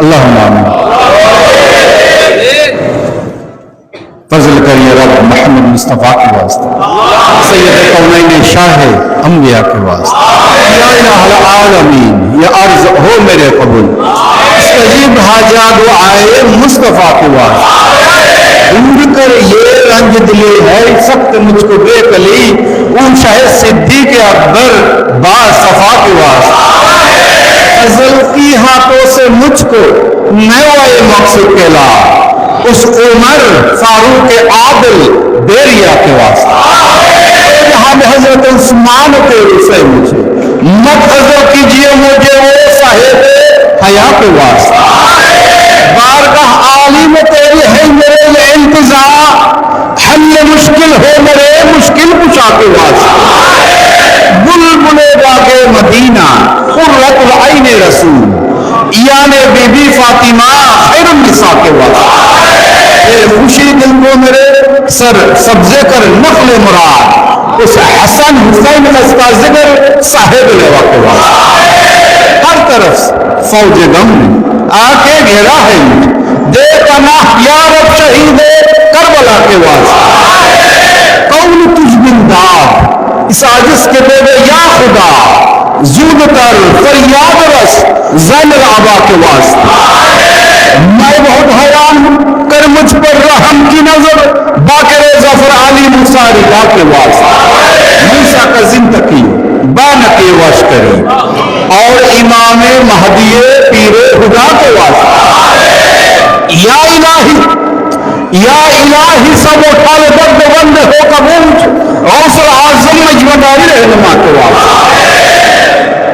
اللہ فضل کریے رب، محمد مصطفیٰ کے واسطے، سید کونین شاہ انبیاء کے واسطے، یا الہ العالمین، یا عرض ہو میرے قبول استجیب حاجات و آئے مصطفیٰ کے واسطے۔ دور کر یہ رنج دلی ہے، سخت مجھ کو بے کلی اون شاہ صدیق اکبر با صفا کے واسطے۔ ازل کی ہاتھوں سے مجھ کو نیا مقصد کہلا اس عمر فاروق عادل دیریا کے واسطہ یہاں حضرت عثمان کے سے مجھے مت حضر کیجیے مجھے وہ صاحب حیات کے واسطہ بارگاہ میں تیری ہے میرے لیے انتظار حل مشکل ہو میرے مشکل پوچھا کے واسطہ بل بلبلے باغ مدینہ رسول یا میں بی بی فاطمہ خیر النساء کے والا یہ خوشی دل کو میرے سر سبزے کر نقل مراد، اس حسن حسین کا ذکر صاحب لے وقت والا ہر طرف فوج دم نے آ کے گھیرا ہے۔ دے پناہ یا رب شہید کربلا کے واسطے کون تجھ بندہ، اس عاجز کے دے یا خدا؟ زود کر فریاد رس زن رابع کے واسطہ میں بہت حیران ہوں، کر مجھ پر رحم کی نظر باقر ظفر علی موسا رضا کے واسطہ موسا کا زندگی بان کے واش کری اور امام مہدی پیر خدا کے واسطہ یا الہی یا الہی سب و لے بند بند ہو کا بوجھ غوث العظم مجمداری رہنما کے واسطہ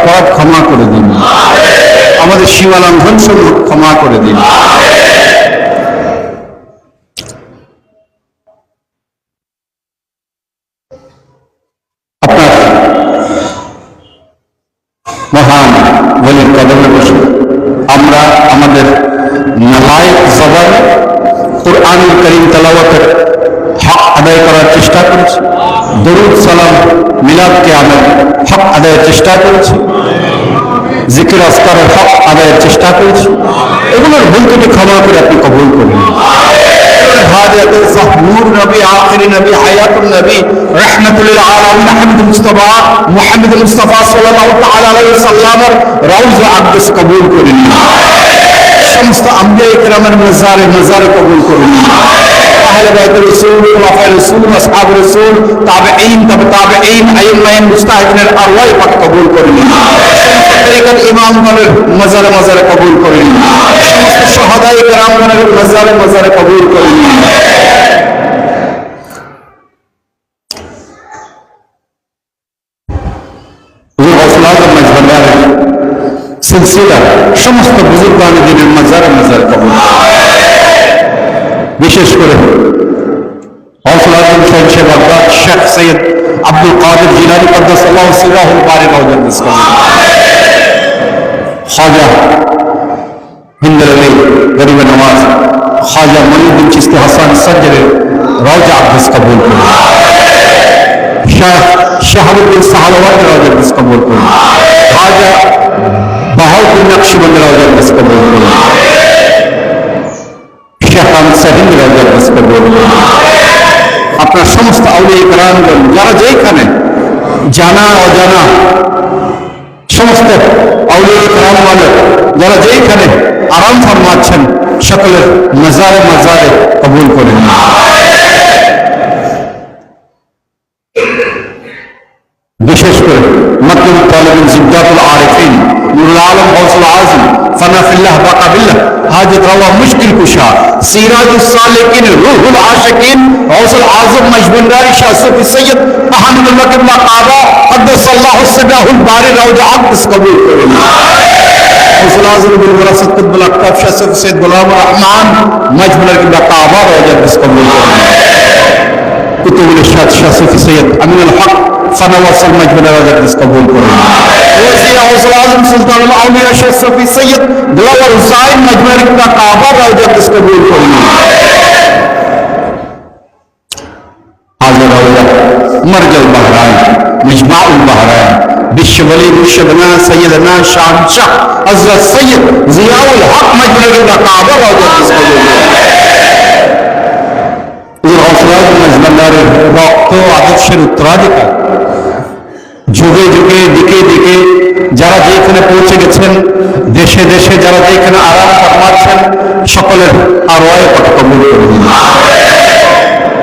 অপরাধ ক্ষমা করে দিন। আমাদের সীমা লঙ্ঘন সমূহ ক্ষমা করে দিন। মহান বলির কদমে বসে আমরা আমাদের নালায়ক জবান কোরআনুল করিম তেলাওয়াতের হক আদায় করার চেষ্টা করেছি। দরুদ সালাম মিলাদকে আমার হক আদায়ের চেষ্টা করেছি। জিকির আসকারের হক আদায়ের চেষ্টা করেছি। এগুলোর ভুল ত্রুটি ক্ষমা করে আপনি কবুল করুন। নূর নবী, আখিরি নবী হায়াতুল নবী, রহমাতুল আলামিন মুহাম্মদ মুস্তাফা মুহাম্মদ মুস্তাফা সাল্লাল্লাহু তাআলা আলাইহি সাল্লামের রওজা আকদাস কবুল করুন। সমস্ত আম্বিয়া ইকরামের মাজারে মাজারে কবুল করুন আহলে বাইত রাসূল খুলাফায়ে রাসূল আসহাব রাসূল তাবেঈন তবে তাবেঈন আইম্মায়ে মুস্তাহিদিনের আরওয়াহ পাক কবুল করুন তরিকার ইমামগণের মাজারে মাজারে কবুল করুন সমস্ত শাহাদায়ে কেরামগণের মাজারে মাজারে কবুল করুন সিলসিলা সমস্ত বুজুর্গান দিনের মাজারে মাজারে কবুল বিশেষ করে হৌসলা আজম সাহেব শেখ শেখ সৈয়দ আব্দুল কাদের জিলানি কদ্দাস আল্লাহ সিরাহুল বারি রওজান খাজা হিন্দর আলী গরিব নওয়াজ খাজা মনিউদ্দিন চিস্তি হাসান সজ্জরের রওজা আব্বাস কবুল করুন। শাহ শাহাবুদ্দিন সাহালওয়াত রওজা কবুল করুন। খাজা বাহাউদ্দিন নকশবন্দ রওজা কবুল করুন। শেখ সাহিদ রওজা কবুল করুন। আপনার সমস্ত আউলিয়া কারামগণ, যারা যেখানে জানা, অজানা সমস্ত আউলিয়া কারামগণের যারা যেইখানে আরাম ফরমাচ্ছেন, সকলের মজারে মজারে কবুল করে নিন বিশেষ করে মতলব আরিফিন আলম গৌসুল আজম فانا في الله باقا بالله. حاجت روا مشکل کشا سیراج السالکین روح العاشقین غوث العظم مجبن راری شاہ صوفی سید. احمد اللہ قبلہ قابا. قدس اللہ السبیہ الباری روج عقدس قبول کرے. غوث العظم بالوراثت قبلہ قاب شاہ صوفی سید غلام الرحمن مجبن راری قبلہ قابا روج عقدس قبول کرے. کتب الاشاد شاہ صوفی السيد امین الحق فنوصل مجبن راری عقدس قبول کرے. سید غوث اعظم سلطان الاولیاء شیخ صفی سید دلاور حسین مجمر کا کعبہ روضہ اس قبول فرمائے آج روضہ مرجل بحرائن مجمع البحرائن বিশ্ব বলি বিশ্বনা সৈয়দনা শাহনশাহ হযরত সৈয়দ জিয়াউল হক মজনুরুল্লাহ কাবা রাদিয়াল্লাহু আনহু রক্ত আদর্শের উত্তরাধিকার যুগে যুগে দিকে দিকে যারা যেখানে পৌঁছে গেছেন, দেশে দেশে যারা যেখানে আরাম কামাচ্ছেন সকলের আর কত করুন।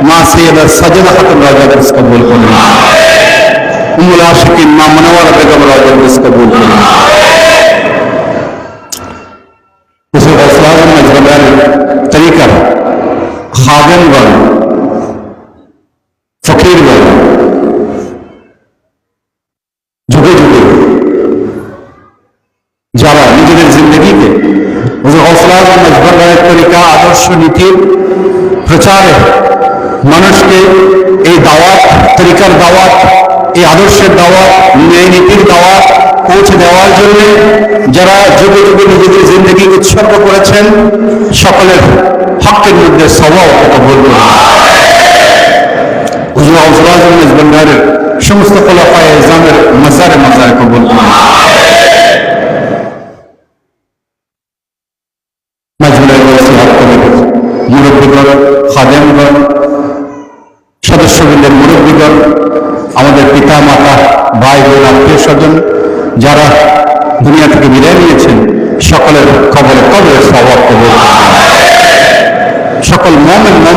মা সৈয়দা সাজেদা খাতুন রাজা বিস কবুল করুন। উমুল আশিকিন মা মনোয়ারা বেগম কবুল করুন উসে গসলাম মজমন্দারের তরিকার খাদেমগণ ফকিরগণ যুগে যুগে যারা নিজেদের জিন্দগিকে মজবরের তরিকা আদর্শ নীতির প্রচারে মানুষকে এই দাওয়াত, তরিকার দাওয়াত, এই আদর্শের দাওয়াত, ন্যায় নীতির দাওয়াত পৌঁছে দেওয়ার জন্য যারা যুগে যুগে নিজেদের জিন্দগি উৎসর্গ করেছেন, সকলের হকের মধ্যে স্বভাব মেজবান্ডারের সমস্ত খোলাফায় ইসলামের মাজারে মাজারে কবুল করুন। মমেন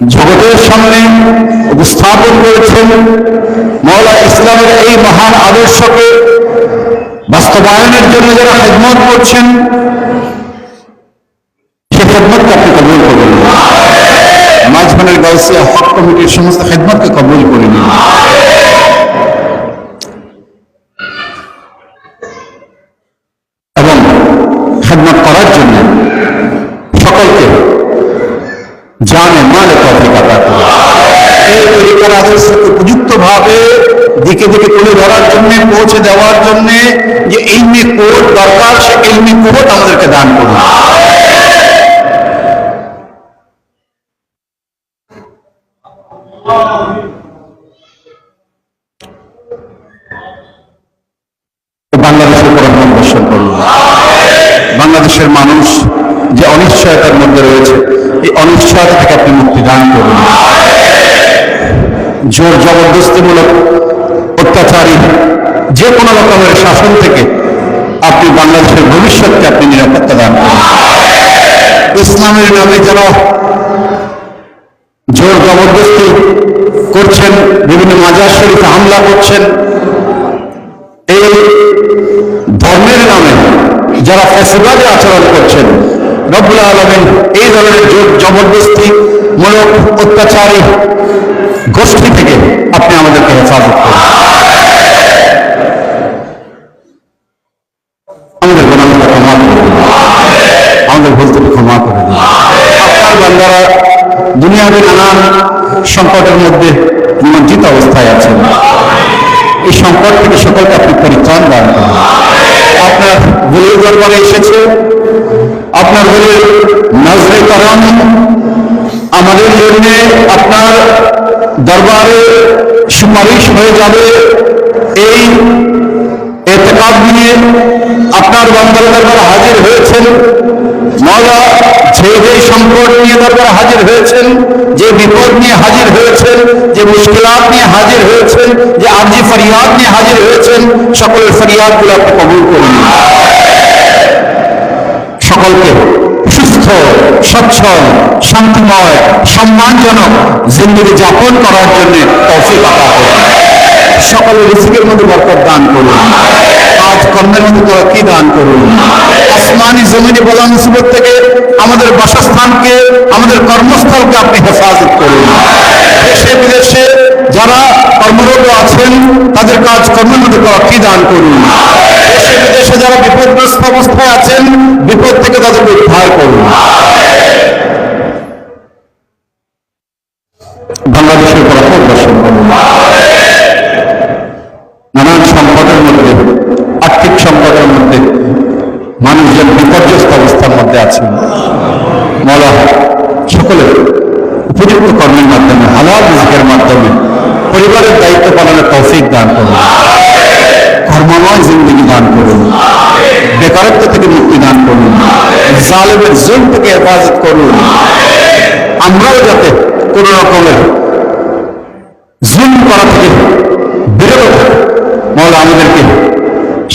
জগতের সামনে উপস্থাপন করেছেন মৌলা ইসলামের এই মহান আদর্শকে বাস্তবায়নের জন্য যারা খেদমত করছেন, সে খেদমতকে আপনি কবুল করবেন। মাঝখানের গাউসিয়া হক কমিটির সমস্ত খেদমতকে কবুল করে নিন। এবং খেদমত করার জন্য সকলকে জানে, মালে এই তরিকার আদর্শকে উপযুক্ত ভাবে দিকে দিকে তুলে ধরার জন্য, পৌঁছে দেওয়ার জন্য যে ইলমি কোট দরকার, সে ইলমি কোট আমাদেরকে দান করুন। বাংলাদেশের ভবিষ্যৎকে আপনি নিরাপত্তা দান ইসলামের নামে যারা জোর জবরদস্তি করছেন, বিভিন্ন মাজার শরীফে হামলা করছেন, এই ধর্মের নামে যারা ফেসিবাদে আচরণ করছেন, রব্বুল আলমিন এই ধরনের জোর জবরদস্তি মূলক অত্যাচারী গোষ্ঠী থেকে আপনি আমাদেরকে হেফাজত করুন। নানান সংকটের মধ্যে নিমজ্জিত অবস্থায় আছেন। এই সংকট থেকে সকলকে আপনি পরিত্রাণ দান আপনার গুলির দরবারে এসেছে। আপনার বলে নজরে করম। আমাদের জন্য আপনার দরবারে সুপারিশ হয়ে যাবে। এই এতেকাব নিয়ে আপনার বন্দর দরবার হাজির হয়েছেন। মৌলা যে যে সংকট নিয়ে দরবার হাজির হয়েছেন, যে বিপদ নিয়ে হাজির হয়েছেন, যে মুশকিলাত নিয়ে হাজির হয়েছেন, যে আর্জি ফরিয়াদ নিয়ে হাজির হয়েছেন, সকলের ফরিয়াদগুলো আপনি কবুল করুন। সকলকে সুস্থ সচ্ছল শান্তিময়, সম্মানজনক জিন্দগি যাপন করার জন্য তৌফিক আতা করুন। সকলের রিজিকের মধ্যে বরকত দান করুন। কাজ কর্মের মধ্যে কি দান করুন? আসমানি জমিনে বলা মুসিবত থেকে আমাদের বাসস্থানকে, আমাদের কর্মস্থলকে আপনি হেফাজত করুন। দেশে, বিদেশে যারা কর্মরত আছেন, তাদের কাজ কর্মের মধ্যে কি দান করুন? দেশে, বিদেশে যারা বিপদগ্রস্ত অবস্থায় আছেন, বিপদ থেকে তাদেরকে উদ্ধার করুন। আর্থিক সংকটের মধ্যে, মানুষজন বিপর্যস্ত অবস্থার মধ্যে আছেন। মলা, সকলে উপযুক্ত কর্মের মাধ্যমে, হালাল রিজিকের মাধ্যমে, পরিবারের দায়িত্ব পালনের তৌফিক দান করুন। কর্মময় জিন্দগি দান করুন। বেকারত্ব থেকে মুক্তি দান করুন। জালেমের জুল থেকে হেফাজত করুন। আমরাও যাতে কোন রকমের জুল করা থেকে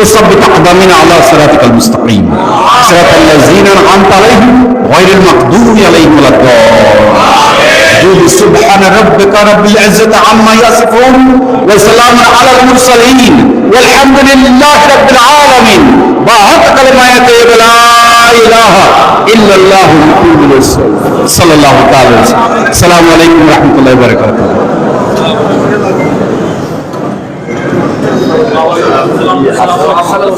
وثبت أقدامنا على صراطك المستقيم. صراط الذين أنعمت عليهم غير المغضوب عليهم ولا الضالين. سبحان ربك رب العزة عما يصفون وسلام على المرسلين والحمد لله رب العالمين. باهت كلمات لا إله إلا الله محمد رسول صلى الله تعالى وسلم. السلام عليكم ورحمة الله وبركاته. আসসালাম